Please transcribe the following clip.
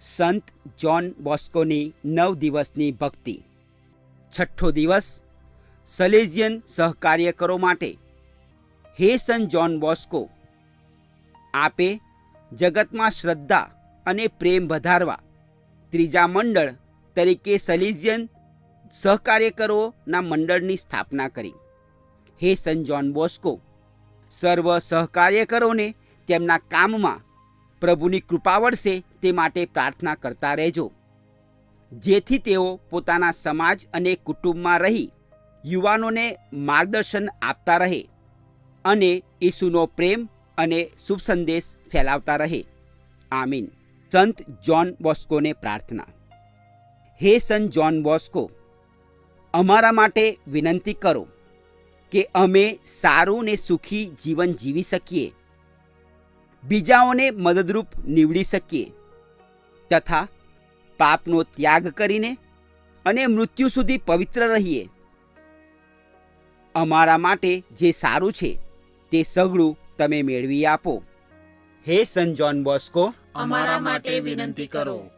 સંત જ્હોન બોસ્કોની નવ દિવસની ભક્તિ. છઠ્ઠો દિવસ, સલેઝિયન સહકાર્યકરો માટે. હે સંત જ્હોન બોસ્કો, આપે જગતમાં શ્રદ્ધા અને પ્રેમ વધારવા. ત્રીજા મંડળ તરીકે સલેઝિયન સહકાર્યકરોના મંડળની સ્થાપના કરી. હે સંત જ્હોન બોસ્કો, સર્વ સહકાર્યકરોને તેમના કામમાં પ્રભુની કૃપા વળશે તે માટે પ્રાર્થના કરતા રહેજો. જેથી તેઓ પોતાના સમાજ અને કુટુંબમાં રહી યુવાનોને માર્ગદર્શન આપતા રહે અને ઈસુનો પ્રેમ અને શુભ સંદેશ ફેલાવતા રહે. આમીન. સંત જ્હોન બોસ્કોને પ્રાર્થના. હે સંત જ્હોન બોસ્કો, અમારા માટે વિનંતી કરો કે અમે સારું ને સુખી જીવન જીવી શકીએ. બીજાઓને મદદરૂપ નીવડી શકીએ. તથા પાપનો ત્યાગ કરીને અને મૃત્યુ સુધી પવિત્ર રહીએ. અમારા માટે જે સારું છે, તે સઘળું તમે મેળવી આપો. હે સન જોન બોસ્કો, અમારા માટે વિનંતી કરો.